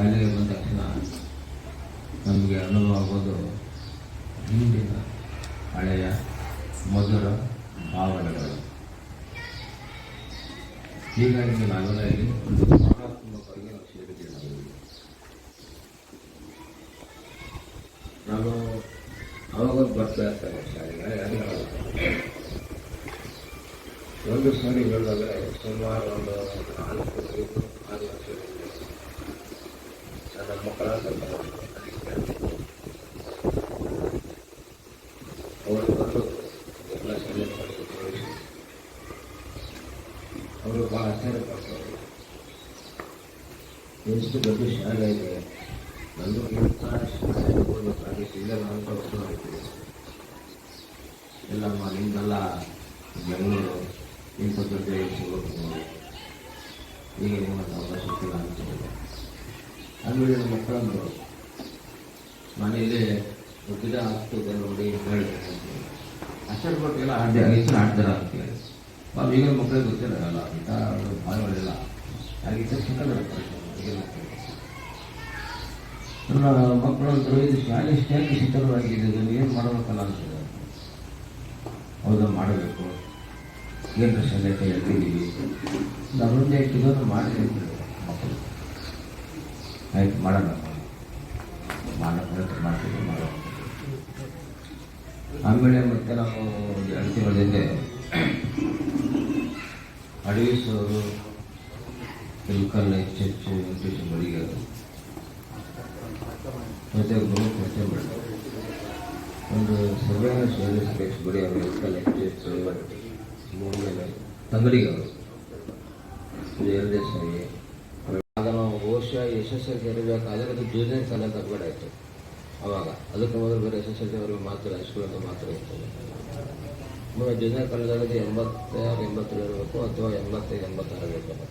ಶಾಲೆಗೆ ಬಂದ ತಕ್ಷಣ ನಮಗೆ ಅನುಭವ ಆಗೋದು ಹಿಂದಿನ ಹಳೆಯ ಮಧುರ ಭಾವನೆಗಳು ಹೀಗಾಗಿ ನಾವೆಲ್ಲ ಇಲ್ಲಿ. ನಾನು ಅವಾಗ ಬರ್ತಾ ಇರ್ತೇನೆ ಶಾಲೆಗೆ ಒಂದು ಸಾರಿ ಹೇಳಿದಾಗ ಸುಮಾರು ಒಂದು ನಾಲ್ಕು ಐದು ಆರು ವರ್ಷದಿಂದ ನನ್ನ ಮಕ್ಕಳ ಅವರು ಬಂದು ಎಲ್ಲ ಶಾಲೆ ಮಾಡಿಕೊಂಡು ಅವರು ಭಾಳ ಆಶ್ಚರ್ಯ ಪಡ್ತಾರೆ ಎಷ್ಟು ದೊಡ್ಡ ಶಾಲೆ ಇದೆ. ನಂದು ಇಂಥ ಶಾಲೆ ಹೋಗ್ಬೇಕಾಗಿತ್ತು ಇಲ್ಲ ಅಂತ ಎಲ್ಲಮ್ಮ ಎಲ್ಲ ನಿಮ್ದೆಲ್ಲ ಬೆಂಗಳೂರು ಇಂಥ ದೊಡ್ಡ ಸಿಗೋದು ಈಗ ನಿಮ್ಮನ್ನು ಅವಕಾಶ ಸಿಕ್ಕಿಲ್ಲ ಅಂತ ಆಮೇಲೆ ನಮ್ಮ ಮಕ್ಕಳಂದರು. ಮನೆಯಲ್ಲಿ ಗಿಡ ಹಾಕ್ತದೆ ನೋಡಿ ಹೇಳಿದೆ ಅಷ್ಟರ ಮಕ್ಕಳೆಲ್ಲ ಆಡ್ದೆ ಹೆಸರು ಆಡ್ತಾರ ಅಂತ ಹೇಳಿ ಪಾಪ ಈಗಿನ ಮಕ್ಕಳಿಗೆ ಗೊತ್ತಿರಲ್ಲ ಹಾಗೆ ಭಾಳ ಹಾಗೆ ಇಷ್ಟ ಮಕ್ಕಳಿಗೆ ನನ್ನ ಮಕ್ಕಳು ಅಂದರು ಇದು ಯಾಕೆ ಇದನ್ನು ಏನು ಮಾಡಬೇಕಲ್ಲ ಅಂತ ಹೌದು, ಮಾಡಬೇಕು. ಏನು ಶಾಲೆ ಕೈ ಎತ್ತಿದ್ದೀವಿ ನಮ್ಮೊಂದೇ ಇದನ್ನು ಮಾಡಿ ಮಕ್ಕಳು? ಆಯ್ತು, ಮಾಡೋಣ. ಮಾಡೋ ಪ್ರಯತ್ನ ಮಾಡ್ತೀವಿ ಮಾಡೋಣ. ಆಮೇಲೆ ಮತ್ತೆ ನಾವು ಎರಡು ತಿಂಗಳ ಹಿಂದೆ ಸೋರು ಹೆಚ್ಚು ವೆಂಕಟೇಶ್ ಬಳಿಗೆ ಮತ್ತೆ ಗುರು ಪರಿಚಯ ಮಾಡಿದ್ರು ಒಂದು ಸರ್ವೇನ ಶಿವನ ಸುರೇಶ್ ಬಡಿ ಅವರು ಮೂರನೇ ತಂಗಡಿಗೆ ಅವರು ಇದು ಎರಡನೇ ಸಾರಿ ಆಗ ನಾವು ಬಹುಶಃ ಯಶಸ್ಸಲ್ಲಿ ಸೇರಬೇಕಾದ್ರೆ ಅದು ಜೂನಿಯರ್ ಕಾಲೇಜ್ ಅಪ್ಗ್ರೇಡ್ ಆಯಿತು ಅವಾಗ ಅದಕ್ಕೆ ಮೊದಲು ಬೇರೆ ಸಿ ಅವರಿಗೆ ಮಾತ್ರ ಹೈಸ್ಕೂಲ್ ಅಂತ ಮಾತ್ರ ಇರ್ತದೆ ಜೂನಿಯರ್ ಕಾಲೇಜಲ್ಲಿ ಎಂಬತ್ತಾರು ಎಂಬತ್ತೇಳು ಇರಬೇಕು ಅಥವಾ ಎಂಬತ್ತೈದು ಎಂಬತ್ತಾರು ಇರಬೇಕು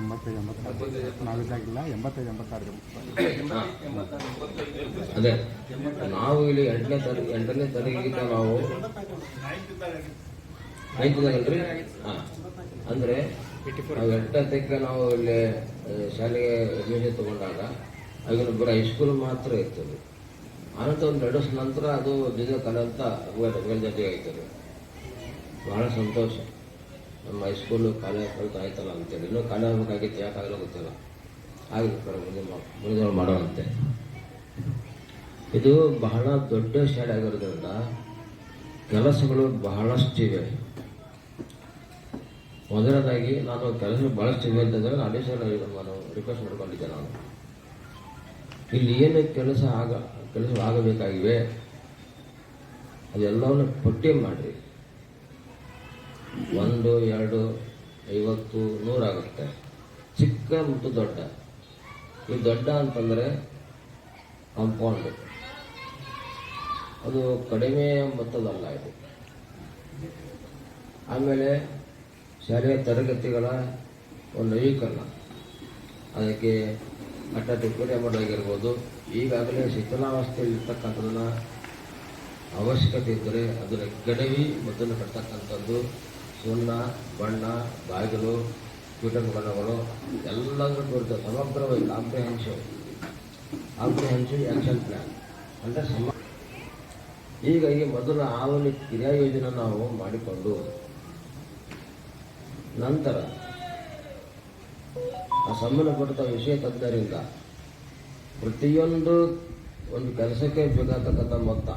ಎಂಬತ್ತೈದು ಎಂಬತ್ತಾರು ನಾವಿದ್ದಾಗಿಲ್ಲ ಎಂಬತ್ತೈದು, ಎಂಬತ್ತಾರು ಅದೇ, ನಾವು ಇಲ್ಲಿ ಎಂಟನೇ ತಾರೀಕು ಎಂಟನೇ ತಾರೀಕಿಂದ ನಾವು ಐದಲ್ರಿ ಹಾಂ. ಅಂದರೆ ಎಂಟನೇ ತಾರೀಕಿಗೆ ನಾವು ಇಲ್ಲಿ ಶಾಲೆಗೆ ಅಡ್ಮಿಷನ್ ತಗೊಂಡಾಗ ಆಗಿನ ಬರೀ ಹೈಸ್ಕೂಲ್ ಮಾತ್ರ ಇರ್ತದೆ. ಆನಂತರ ಒಂದು ಎರಡು ವರ್ಷ ನಂತರ ಅದು ಜೊತೆ ಕಲೆ ಅಂತ ಜಾತಿ ಆಯ್ತದೆ. ಬಹಳ ಸಂತೋಷ. ನಮ್ಮ ಹೈಸ್ಕೂಲು ಕಾಲೇಜ್ ಕಲಿತು ಆಯ್ತಲ್ಲ ಅಂತೇಳಿ. ಇನ್ನೂ ಕಾಲೇಜ್ ಆಗಬೇಕಾಗಿತ್ತು ಗೊತ್ತಿಲ್ಲ. ಆಗಿದೆ ಮಾ- ಮುಂದೆ ಮಾಡೋಣಂತೆ ಇದು ಬಹಳ ದೊಡ್ಡ ಶಾಲೆ ಆಗಿರೋದ್ರಿಂದ ಕೆಲಸಗಳು ಬಹಳಷ್ಟಿವೆ ಮೊದಲನೇದಾಗಿ ನಾನು ಕೆಲಸ ಬಹಳಷ್ಟಿವೆ ಅಂತಂದರೆ ನಾನೇ ಸರ್ ನಾನು ರಿಕ್ವೆಸ್ಟ್ ಮಾಡ್ಕೊಂಡಿದ್ದೆ ನಾನು. ಇಲ್ಲಿ ಏನು ಕೆಲಸ ಆಗ ಕೆಲಸ ಆಗಬೇಕಾಗಿವೆ, ಅದೆಲ್ಲವನ್ನು ಪಟ್ಟಿ ಮಾಡಿರಿ ಒಂದು ಎರಡು, ಐವತ್ತು ನೂರಾಗುತ್ತೆ ಚಿಕ್ಕ ಮತ್ತು ದೊಡ್ಡ. ಈ ದೊಡ್ಡ ಅಂತಂದರೆ ಕಾಂಪೌಂಡ್ ಅದು ಕಡಿಮೆ ಮೊತ್ತದಲ್ಲ ಇದು. ಆಮೇಲೆ ಶಾಲೆಯ ತರಗತಿಗಳ ಒಂದು ನವೀಕರಣ ಅದಕ್ಕೆ ಕಟ್ಟ ಟಿಪ್ಪಣಿ ಮಾಡೋದಾಗಿರ್ಬೋದು. ಈಗಾಗಲೇ ಶಿಥಿಲಾವಸ್ಥೆಯಲ್ಲಿ ಇರ್ತಕ್ಕಂಥದನ್ನ ಅವಶ್ಯಕತೆ ಇದ್ದರೆ ಅದರ ಗಡವಿ ಮೊದಲು ಕಟ್ತಕ್ಕಂಥದ್ದು ಸುಣ್ಣ, ಬಣ್ಣ, ಬಾಗಿಲು ಕೀಟಕ ಬಣ್ಣಗಳು ಎಲ್ಲ ಕುರಿತು ಸಮಗ್ರವಾಗಿ ಕಾಂಪ್ರಿಹೆನ್ಸಿವ್ ಕಾಂಪ್ರಿಹೆನ್ಸಿವ್ ಆ್ಯಕ್ಷನ್ ಪ್ಲ್ಯಾನ್ ಅಂದರೆ ಸಮ ಹೀಗಾಗಿ ಮೊದಲು ಆಧುನಿಕ ಕ್ರಿಯಾಯೋಜನೆ ಕ್ರಿಯಾ ಯೋಜನೆ ನಾವು ಮಾಡಿಕೊಂಡು, ನಂತರ ಆ ಸಂಬಂಧಪಟ್ಟ ವಿಷಯ ತಜ್ಞರಿಂದ ಪ್ರತಿಯೊಂದು ಒಂದು ಕೆಲಸಕ್ಕೆ ಬೇಕಾಗತಕ್ಕಂಥ ಮೊತ್ತ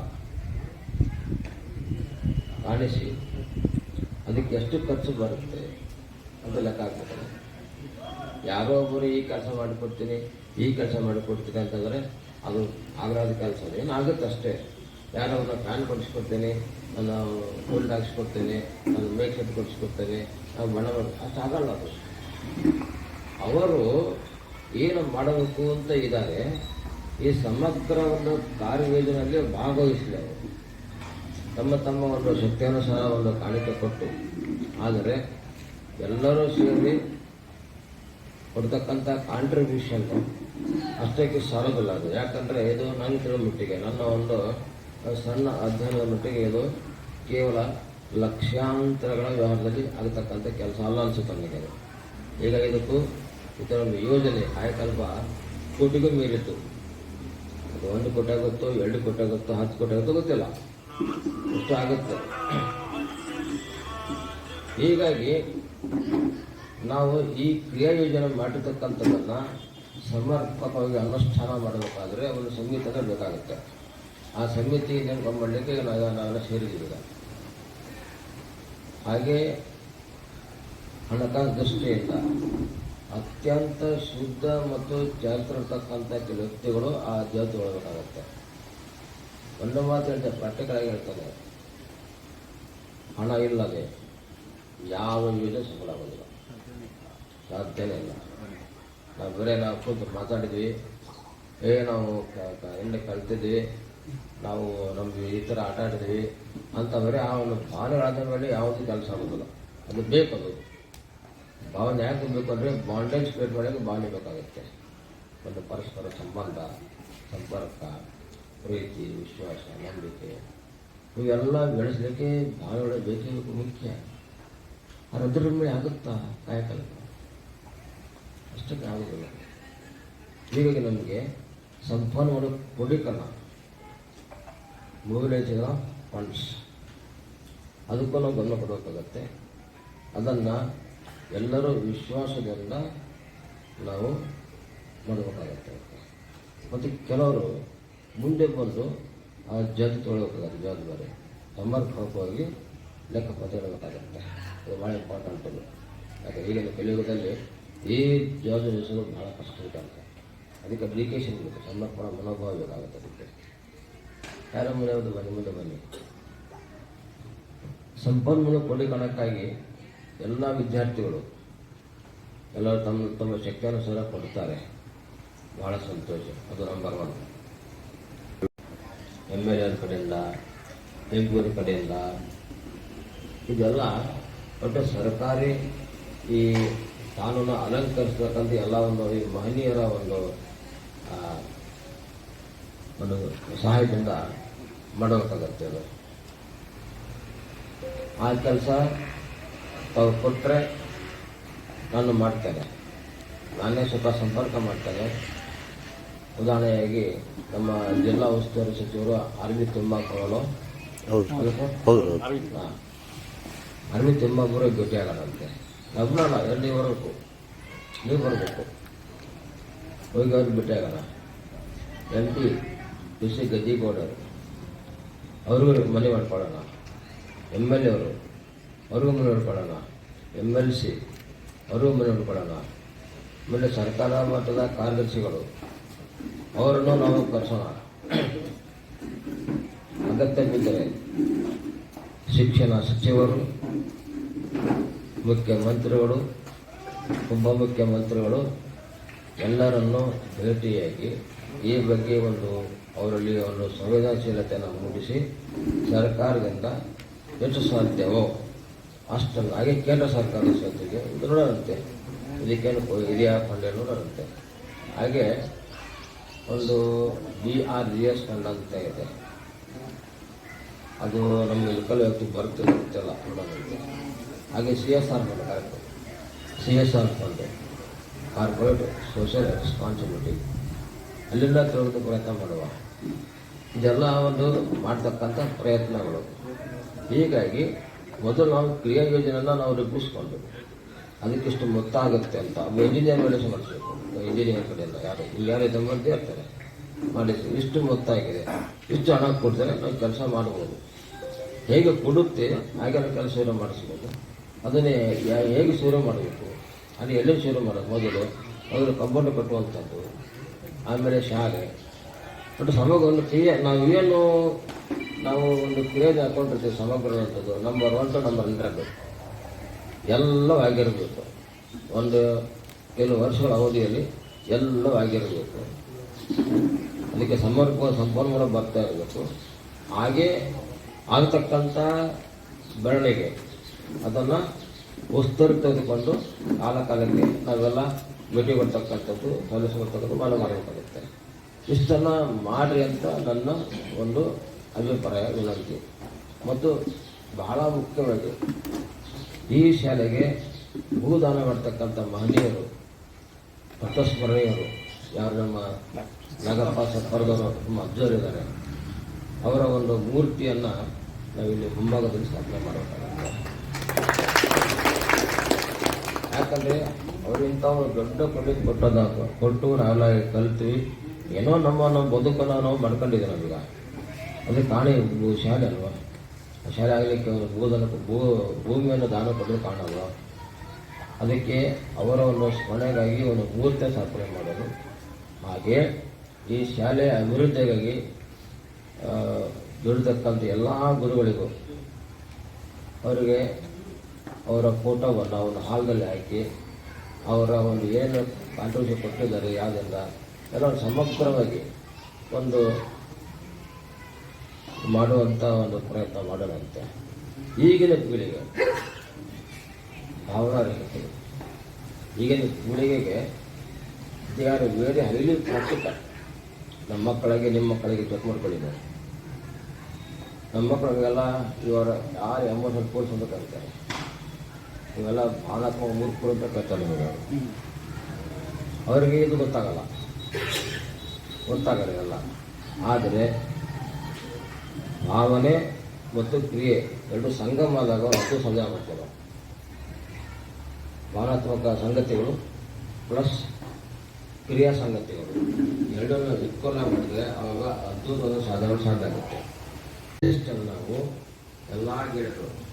ಕಾಣಿಸಿ ಅದಕ್ಕೆ ಎಷ್ಟು ಖರ್ಚು ಬರುತ್ತೆ ಅಂತ ಲೆಕ್ಕ ಹಾಕ್ಬೇಕು ಯಾರೋ ಒಬ್ಬರು ಈ ಕೆಲಸ ಮಾಡಿಕೊಡ್ತೀನಿ, ಈ ಕೆಲಸ ಮಾಡಿಕೊಡ್ತೀನಿ ಅಂತಂದರೆ ಅದು ಆಗಲಾದ ಕೆಲಸ ಏನಾಗುತ್ತೆ ಅಷ್ಟೇ. ಯಾರೋ ಅವ್ರನ್ನ ಫ್ಯಾನ್ ಕೊಡಿಸ್ಕೊಡ್ತೇನೆ, ನನ್ನ ಫೋಲ್ಡ್ ಹಾಕ್ಸ್ಕೊಡ್ತೇನೆ, ನನ್ನ ಮೇಕ್ ಶರ್ಟ್ ಕೊಡಿಸ್ಕೊಡ್ತೀನಿ ನಾವು ಬಣ್ಣ ಅಷ್ಟು ಆಗಲ್ಲ ಅದು. ಅವರು ಏನು ಮಾಡಬೇಕು ಅಂತ ಇದ್ದಾರೆ, ಈ ಸಮಗ್ರ ಒಂದು ಕಾರ್ಯಯೋಜನೆಯಲ್ಲಿ ಭಾಗವಹಿಸಲಿ ಅವರು. ತಮ್ಮ ತಮ್ಮ ಒಂದು ಸಹ ಒಂದು ಕಾಣಿಕೆ ಕೊಟ್ಟು, ಆದರೆ ಎಲ್ಲರೂ ಸೇರಿ ಕೊಡ್ತಕ್ಕಂಥ ಕಾಂಟ್ರಿಬ್ಯೂಷನ್ ಅಷ್ಟಕ್ಕೆ ಸಾಲೋದಿಲ್ಲ ಅದು. ಯಾಕಂದರೆ ಇದು ನಾನು ತಿಳಿದ ಮಟ್ಟಿಗೆ, ನನ್ನ ಒಂದು ಸಣ್ಣ ಅಧ್ಯಯನದ ಮಟ್ಟಿಗೆ ಇದು ಕೇವಲ ಲಕ್ಷಾಂತರಗಳ ವ್ಯವಹಾರದಲ್ಲಿ ಆಗತಕ್ಕಂಥ ಕೆಲಸ ಅಲ್ಲ ಅನಿಸುತ್ತೆ ನನಗೆ. ಈಗ ಇದಕ್ಕೂ ಇದರ ಒಂದು ಯೋಜನೆ ಕಾಯಕಲ್ಪ ಕೋಟಿಗೂ ಮೀರಿತ್ತು ಅದು ಒಂದು ಕೋಟಿ ಆಗುತ್ತೋ, ಎರಡು ಕೋಟಿ ಆಗುತ್ತೋ, ಹತ್ತು ಕೋಟಿ ಆಗುತ್ತೋ ಗೊತ್ತಿಲ್ಲ. ಎಷ್ಟು ಆಗುತ್ತೆ. ಹೀಗಾಗಿ ನಾವು ಈ ಕ್ರಿಯಾ ಯೋಜನೆ ಮಾಡಿರ್ತಕ್ಕಂಥದ್ದನ್ನು ಸಮರ್ಪಕವಾಗಿ ಅನುಷ್ಠಾನ ಮಾಡಬೇಕಾದ್ರೆ ಒಂದು ಸಂಗೀತನೇ ಬೇಕಾಗುತ್ತೆ. ಆ ಸಂಗೀತ ನೆನಪು ಮಾಡಲಿಕ್ಕೆ ನಾವು ನಾವೆಲ್ಲ ಸೇರಿದ್ದೀವಿ ಹಾಗೆ ಹಣಕಾಸು ದೃಷ್ಟಿಯಿಂದ ಅತ್ಯಂತ ಶುದ್ಧ ಮತ್ತು ಚಾರಿತ್ರಿರ್ತಕ್ಕಂಥ ಕೆಲ ವ್ಯಕ್ತಿಗಳು ಆ ಜಾತಿ ಒಳಬೇಕಾಗತ್ತೆ ಒಂದು ಮಾತು ಹೇಳ್ತಾರೆ. ಪ್ರಾಕ್ಟಿಕಲಾಗಿ ಹೇಳ್ತಾನೆ ಹಣ ಇಲ್ಲದೆ ಯಾವ ಯೋಜನೆ ಸಫಲ ಆಗೋದಿಲ್ಲ. ಸಾಧ್ಯನೇ ಇಲ್ಲ. ನಾವು ಬೇರೆ ನಾವು ಕೂತು ಮಾತಾಡಿದ್ವಿ. ಏ, ನಾವು ಎಣ್ಣೆ ಕಲ್ತಿದ್ವಿ. ನಾವು ನಮ್ಗೆ ಈ ಥರ ಆಟ ಆಡಿದ್ವಿ ಅಂತ ಬರೀ ಆ ಒಂದು ಭಾವನೆಗಳಾದ ಮೇಲೆ ಯಾವುದೂ ಕೆಲಸ ಆಗೋದಿಲ್ಲ. ಅದು ಬೇಕು ಅದು ಭಾವನೆ ಯಾಕೆ ಬೇಕು ಅಂದರೆ ಬಾಂಡೇಜ್ ಕ್ರಿಯೇಟ್ ಮಾಡೋಕ್ಕೆ ಭಾವನೆ ಬೇಕಾಗುತ್ತೆ. ಒಂದು ಪರಸ್ಪರ ಸಂಬಂಧ, ಸಂಪರ್ಕ. ಪ್ರೀತಿ, ವಿಶ್ವಾಸ, ನಂಬಿಕೆ, ಇವೆಲ್ಲ ಬೆಳೆಸಲಿಕ್ಕೆ ಭಾಳ ಬೇಕೇ ಬೇಕು ಮುಖ್ಯ. ಅದರ ಮೇಲೆ ಆಗುತ್ತಾ? ಕಾಯಕಲ್ಪ. ಅಷ್ಟಕ್ಕೆ ಆಗೋದಿಲ್ಲ ಹೀಗಾಗಿ ನಮಗೆ ಸಂಪನ್ಮೂಲ ಕೊಡಿಕಲ್ಲ ಮೊಬಿಲೈಸಿಂಗ್ ಆಫ್ ಫಂಡ್ಸ್ ಅದಕ್ಕೂ ನಾವು ಗಮನ ಕೊಡಬೇಕಾಗತ್ತೆ. ಅದನ್ನು ಎಲ್ಲರೂ ವಿಶ್ವಾಸದಿಂದ ನಾವು ಮಾಡಬೇಕಾಗತ್ತೆ. ಮತ್ತು ಕೆಲವರು ಮುಂದೆ ಬಂದು ಆ ಜಾತಿ ತೊಗೊಳ್ಬೇಕಾಗತ್ತೆ ಜವಾಬ್ದಾರಿ. ಸಮರ್ಪಕವಾಗಿ ಲೆಕ್ಕಪತ್ರ ಇಡಬೇಕಾಗುತ್ತೆ ಅದು ಭಾಳ ಇಂಪಾರ್ಟೆಂಟ್ ಅದು. ಯಾಕೆ ಈಗಿನ ಕಲಿಯುಗದಲ್ಲಿ ಈ ಜವಾಬ್ದಾರಿ ವಹಿಸೋದು ಭಾಳ ಕಷ್ಟ ಇರುತ್ತೆ ಅದಕ್ಕೆ ಅಪ್ಲಿಕೇಶನ್ ಬೇಕು. ಸಮರ್ಪಣ ಮನೋಭಾವ ಬೇಕಾಗುತ್ತೆ ಅದಕ್ಕೆ. ಯಾರ ಮುಂದೆ ಒಂದು ಬನ್ನಿ, ಮುಂದೆ ಬನ್ನಿ. ಸಂಪನ್ಮೂಲ ಕ್ರೋಢೀಕರಣಕ್ಕಾಗಿ ಎಲ್ಲ ವಿದ್ಯಾರ್ಥಿಗಳು, ಎಲ್ಲರೂ ತಮ್ಮ ತಮ್ಮ ಶಕ್ತಿಯಾನುಸಾರ ಕೊಡ್ತಾರೆ ಭಾಳ ಸಂತೋಷ. ಅದು number one M L A ಕಡೆಯಿಂದ ಬೆಂಗಳೂರು ಕಡೆಯಿಂದ, ಇದೆಲ್ಲ ಒಟ್ಟು ಸರ್ಕಾರಿ ಈ ಕಾನೂನು ಅಲಂಕರಿಸ್ತಕ್ಕಂಥ ಎಲ್ಲ ಒಂದು ಈ ಮಹನೀಯರ ಒಂದು ಒಂದು ಸಹಾಯದಿಂದ ಮಾಡಬೇಕಾಗತ್ತೆ ಅದು. ಆ ಕೆಲಸ ತಾವು ಕೊಟ್ಟರೆ ನಾನು ಮಾಡ್ತೇನೆ. ನಾನೇ ಸ್ವಲ್ಪ ಸಂಪರ್ಕ ಮಾಡ್ತೇನೆ. ಉದಾಹರಣೆಯಾಗಿ ನಮ್ಮ ಜಿಲ್ಲಾ ಉಸ್ತುವಾರಿ ಸಚಿವರು ಅರವಿಂದ್ ತುಂಬಾಕೋಳು. ಅರವಿಂದ್. ತಿಮ್ಮಾಪುರ ಭೇಟಿ ಆಗೋಣಂತೆ ಒಬ್ಬನಲ್ಲ ಎಲ್ಲಿ ಬರಬೇಕು ನೀವು ಬರಬೇಕು. ಹೋಗಿ ಅವ್ರಿಗೆ ಭೇಟಿ ಆಗಲ್ಲ ಎಂ ಪಿ ಪಿ ಸಿ ಗದ್ದಿಗೌಡರು. ಅವ್ರಿಗೂ ಮನೆ ಮಾಡ್ಕೊಳ್ಳೋಣ. ಎಂ ಎಲ್ ಎ ಅವರು. ಅವ್ರಿಗೂ ಮನೆ ಮಾಡ್ಕೊಳ್ಳೋಣ. ಎಂ ಎಲ್ ಸಿ ಅವ್ರಿಗೂ ಮನೆ ಮಾಡ್ಕೊಳ್ಳೋಣ. ಆಮೇಲೆ ಸರ್ಕಾರ ಮಟ್ಟದ ಕಾರ್ಯದರ್ಶಿಗಳು. ಅವರನ್ನು ನಾವು ಕರೆಸೋಣ. ಅಗತ್ಯ ಬಿದ್ದರೆ ಶಿಕ್ಷಣ ಸಚಿವರು, ಮುಖ್ಯಮಂತ್ರಿಗಳು ಉಪಮುಖ್ಯಮಂತ್ರಿಗಳು ಎಲ್ಲರನ್ನು ಭೇಟಿಯಾಗಿ ಈ ಬಗ್ಗೆ ಒಂದು ಅವರಲ್ಲಿ ಒಂದು ಸಂವೇದನಶೀಲತೆಯನ್ನು ಮೂಡಿಸಿ ಸರ್ಕಾರದಿಂದ ಎಷ್ಟು ಸಾಧ್ಯವೋ? ಅಷ್ಟನ್ನು ಹಾಗೆ ಕೇಂದ್ರ ಸರ್ಕಾರದ ಜೊತೆಗೆ ಇದು ನೋಡೋರಂತೆ ಇದಕ್ಕೇನು ಹಿರಿಯ ಫಂಡ್ ನೋಡೋರಂತೆ ಹಾಗೆ ಒಂದು B R G S fund ಅಂತ ಇದೆ. ಅದು ನಮ್ಮ ಲೋಕಲ್ ವ್ಯಕ್ತಿ ಬರುತ್ತೆ ಗೊತ್ತಿಲ್ಲ ನೋಡೋದಂತೆ ಹಾಗೆ C S R fund correct. C S R fund corporate social responsibility ಅಲ್ಲಿಂದ ತಿಳಿದು ಪ್ರಯತ್ನ ಮಾಡುವ. ಇದೆಲ್ಲ ಒಂದು ಮಾಡ್ತಕ್ಕಂಥ ಪ್ರಯತ್ನಗಳು. ಹೀಗಾಗಿ ಮೊದಲು ನಾವು ಕ್ರಿಯಾ ಯೋಜನೆಯನ್ನು ನಾವು ರೂಪಿಸ್ಕೊಂಡು, ಅದಕ್ಕಿಷ್ಟು ಮೊತ್ತ ಆಗುತ್ತೆ ಅಂತ ಇಂಜಿನಿಯರ್ ಮೆಡಿಸಿನ್ ಮಾಡಿಸ್ಬೇಕು ಇಂಜಿನಿಯರ್ ಕಡೆಯಿಂದ ಯಾರು ಇಲ್ಲಿ ಯಾರು ಹೇಳ್ತಾರೆ ಮಾಡಿಸಿ ಇಷ್ಟು ಮೊತ್ತ ಆಗಿದೆ ಇಷ್ಟು ಹಣ ಕೊಡ್ತಾರೆ, ನಾವು ಕೆಲಸ ಮಾಡ್ಬೋದು. ಹೇಗೆ ಕೊಡುತ್ತೆ ಹಾಗೆ ಕೆಲಸ ಶುರು ಮಾಡಿಸ್ಬೋದು. ಅದನ್ನೇ ಹೇಗೆ ಶುರು ಮಾಡಬೇಕು? ಅದು ಎಲ್ಲಿ ಶುರು ಮಾಡೋದು? ಮೊದಲು ಮೊದಲು ಕಬ್ಬನ್ನು ಕಟ್ಟುವಂಥದ್ದು, ಆಮೇಲೆ ಶಾಲೆ. ಬಟ್ ಸಮಗ್ರ ಒಂದು ಕ್ರಿಯೆ ನಾವು ಏನು, ನಾವು ಒಂದು ಕ್ರಿಯೆಗೆ ಹಾಕೊಂಡಿರ್ತೀವಿ ಸಮಗ್ರವಂಥದ್ದು. Number one to number hundred ಎಲ್ಲವೂ ಆಗಿರಬೇಕು. ಒಂದು ಕೆಲವು ವರ್ಷಗಳ ಅವಧಿಯಲ್ಲಿ ಎಲ್ಲವೂ ಆಗಿರಬೇಕು. ಅದಕ್ಕೆ ಸಮರ್ಪ ಸಂಪನ್ಮೂಲ ಬರ್ತಾ ಇರಬೇಕು. ಹಾಗೆ ಆಗತಕ್ಕಂಥ ಬೆಳವಣಿಗೆ ಅದನ್ನು ಉಸ್ತರಿ ತೆಗೆದುಕೊಂಡು ಕಾಲ ಕಾಲಕ್ಕೆ ನಾವೆಲ್ಲ ಭೇಟಿ ಕೊಡ್ತಕ್ಕಂಥದ್ದು, ಸಲ್ಲಿಸತಕ್ಕಂಥದ್ದು ಮಾಡ ಮಾಡಬೇಕಾಗುತ್ತೆ ಇಷ್ಟನ್ನು ಮಾಡಿರಿ ಅಂತ ನನ್ನ ಒಂದು ಅಭಿಪ್ರಾಯ, ವಿನಂತಿ. ಮತ್ತು ಬಹಳ ಮುಖ್ಯವಾಗಿ ಈ ಶಾಲೆಗೆ ಭೂದಾನ ಮಾಡ್ತಕ್ಕಂಥ ಮಹನೀಯರು ಪಥಸ್ಮರಣೀಯರು ಯಾರು ನಮ್ಮ ನಾಗಪ್ಪ ಸರ್ಕಾರದವರು ಅಬ್ಸರ್ವ್ ಇದ್ದಾರೆ ಅವರ ಒಂದು ಮೂರ್ತಿಯನ್ನು ನಾವಿಲ್ಲಿ ಮುಂಭಾಗದಲ್ಲಿ ಸ್ಥಾಪನೆ ಮಾಡಬೇಕಾಗುತ್ತೆ ಯಾಕಂದರೆ ಅವರಿಂಥ ಒಂದು ದೊಡ್ಡ ಕೊಡುಗೆ ಕೊಟ್ಟದ ಕೊಟ್ಟು ನಾವೆಲ್ಲ ಕಲ್ತಿ ಏನೋ ನಮ್ಮ ನಮ್ಮ ಬದುಕನ್ನು ನಾವು ಮಾಡ್ಕೊಂಡಿದ್ದೀವಿ ನಾವೀಗ. ಅದು ಕಾಣೆ ಶಾಲೆ ಅಲ್ವಾ? ಶಾಲೆ ಆಗಲಿಕ್ಕೆ ಭೂದನ ಭೂ ಭೂಮಿಯನ್ನು ದಾನ ಕೊಟ್ಟರೆ ಕಾರಣ ಅಲ್ವಾ ಅದಕ್ಕೆ ಅವರ ಒಂದು ಸ್ಮರಣೆಗಾಗಿ ಒಂದು ಮುಹೂರ್ತ ಸ್ಥಾಪನೆ ಮಾಡಲು. ಹಾಗೆ ಈ ಶಾಲೆಯ ಅಭಿವೃದ್ಧಿಗಾಗಿ ದುಡಿತಕ್ಕಂಥ ಎಲ್ಲ ಗುರುಗಳಿಗೂ ಅವರಿಗೆ ಅವರ ಫೋಟೋವನ್ನು ಒಂದು ಹಾಲ್ನಲ್ಲಿ ಹಾಕಿ, ಅವರ ಒಂದು ಏನು ಕಾಂಟ್ರಿಬ್ಯೂಷನ್ ಕೊಟ್ಟಿದ್ದಾರೆ ಯಾವುದೆಲ್ಲ ಎಲ್ಲ ಸಮಗ್ರವಾಗಿ ಒಂದು ಮಾಡುವಂಥ ಒಂದು ಪ್ರಯತ್ನ ಮಾಡೋಣಂತೆ. ಈಗಿನ ಪೀಳಿಗೆ ರೇಖೆ ಈಗಿನ ಪೀಳಿಗೆಗೆ ದೇ ಆರ್ ವೆರಿ ಹೈಲಿ ನಮ್ಮ ಮಕ್ಕಳಿಗೆ, ನಿಮ್ಮ ಮಕ್ಕಳಿಗೆ ಚೆಕ್ ಮಾಡ್ಕೊಳ್ಳಿದ್ದಾರೆ ನಮ್ಮ ಮಕ್ಕಳಿಗೆಲ್ಲ ಇವರ ಯಾರು ಎಮೋಷನ್ ಫೋರ್ಸ್ ಅಂತ ಕರೀತಾರೆ. ಇವೆಲ್ಲ ಭಾವನಾತ್ಮಕ ಮೂರ್ಖರು ಅಂತ ನಿಮಗೆ ಅವರಿಗೆ ಇದು ಗೊತ್ತಾಗಲ್ಲ. ಗೊತ್ತಾಗಲ್ಲ ಇವೆಲ್ಲ. ಆದರೆ ಭಾವನೆ ಮತ್ತು ಕ್ರಿಯೆ ಎರಡು ಸಂಗಮ ಆದಾಗ ಅಷ್ಟು ಸಂಜೆ ಆಗುತ್ತೆ ಭಾವನಾತ್ಮಕ ಸಂಗತಿಗಳು ಪ್ಲಸ್ ಕ್ರಿಯಾ ಸಂಗತಿಗಳು. ಎರಡನ್ನು ಇಟ್ಕೊಂಡ ಮಾಡಿದ್ರೆ ಅವಾಗ ಅದ್ಭುತವಾದ ಸಾಧನೆ ಸಾಧ್ಯ ಆಗುತ್ತೆ. ನಾವು ಎಲ್ಲ ಗೆಳೆಯರು